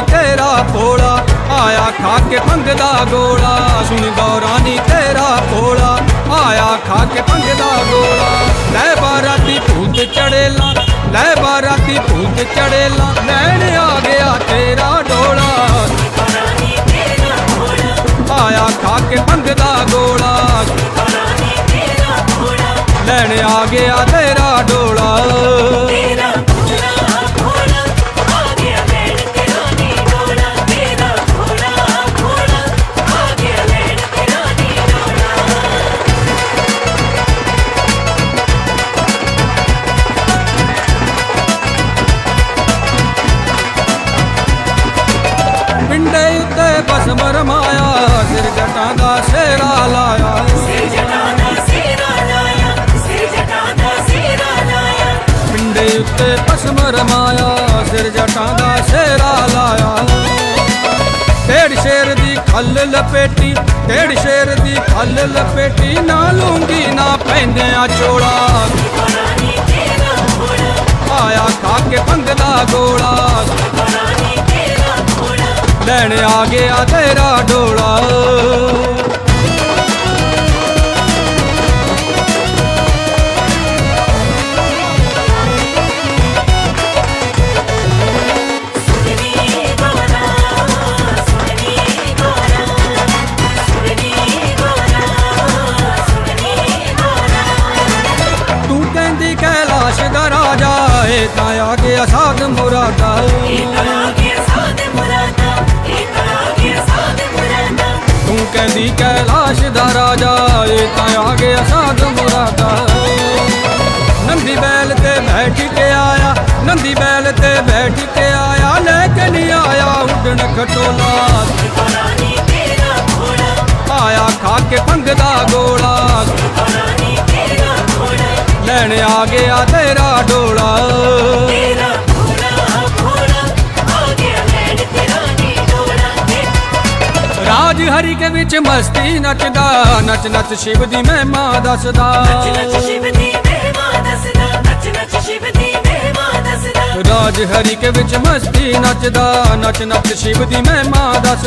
ਤੇਰਾ ਗੋਲਾ ਆਇਆ ਖਾ ਕੇ ਭੰਗਦਾ ਗੋਲਾ। ਸੁਣ ਗੌਰਾਨੀ ਤੇਰਾ ਭੋਲਾ, ਆਇਆ ਖਾ ਕੇ ਭੰਗਦਾ ਗੋਲਾ। ਲੈ ਬਾਰਾਤੀ ਭੂਤ ਚੜੇਲਾ, ਲੈ ਬਾਰਾਤੀ ਭੂਤ ਚੜੇਲਾ, ਲੈਣ ਆ ਗਿਆ ਤੇਰਾ ਡੋਲਾ। ਆਇਆ ਖਾ ਕੇ ਭੰਗਦਾ ਗੋਲਾ। ਰਾਣੀ ਲੈਣ ਆ ਗਿਆ ਤੇਰਾ ਬਸਮ ਰਮਾਇਆ ਸਿਰ ਜਟਾਂ ਦਾ ਸੇਰਾ ਲਾਇਆ। ਸਿਰ ਜਟਾਂ ਦਾ ਸਿਰਾ ਲਾਇਆ ਸਿਰ ਜਟਾਂ ਦਾ ਸਿਰਾ ਲਾਇਆ। ਪਿੰਡੇ ਉੱਤੇ ਬਸਮ ਰਮਾਇਆ ਸਿਰ ਜਟਾਂ ਦਾ ਸੇਰਾ ਲਾਇਆ। ਢੇੜ ਸ਼ੇਰ ਦੀ ਖੱਲ ਲਪੇਟੀ ਢੇੜ ਸ਼ੇਰ ਦੀ ਖੱਲ ਲਪੇਟੀ ਨਾ ਲੂੰਗੀ ਨਾ ਪੈਂਦਿਆਂ ਰਾਣੀ ਤੇਰਾ ਘੋੜਾ ਆਇਆ ਖਾ ਕੇ ਭੰਗ ਦਾ ਗੋਲਾ। ਘੋੜਾ ਆ ਗਿਆ ਤੇਰਾ ਡੋਲਾ। ਤੂੰ ਕਹਿੰਦੀ ਕੈਲਾਸ਼ ਦਾ ਰਾਜਾ ਏ ਤਾਂ ਆ ਗਿਆ ਸਾਧ ਮੁਰਾਦਾ। ਕਹਿੰਦੀ ਕੈਲਾਸ਼ ਦਾ ਰਾਜਾ ਏ ਤਾਂ ਆ ਗਿਆ ਸਾਧ ਮੁਰਾਦਾ। ਨੰਦੀ ਬੈਲ ਤੇ ਬੈਠ ਕੇ ਆਇਆ, ਨੰਦੀ ਬੈਲ ਤੇ ਬੈਠ ਕੇ ਆਇਆ, ਲੈ ਕੇ ਨਹੀਂ ਆਇਆ ਉੱਡਣ ਖਟੋਲਾ। ਆਇਆ ਖਾ ਕੇ ਭੰਗਦਾ ਗੋਲਾ। ਰਾਣੀ ਲੈਣ ਆ ਗਿਆ ਤੇਰਾ ਡੋਲਾ। ਰਾਜ ਹਰੀ ਕੇ ਵਿੱਚ ਮਸਤੀ ਨੱਚਦਾ ਨੱਚ ਨੱਚ ਸ਼ਿਵ ਦੀ ਮਹਿਮਾ ਦੱਸਦਾ। ਦੱਸਦਾ ਦੱਸਦਾ। ਰਾਜ ਹਰੀ ਕੇ ਵਿੱਚ ਮਸਤੀ ਨੱਚਦਾ ਨੱਚ ਨੱਚ ਸ਼ਿਵ ਦੀ ਮਹਿਮਾ ਦੱਸ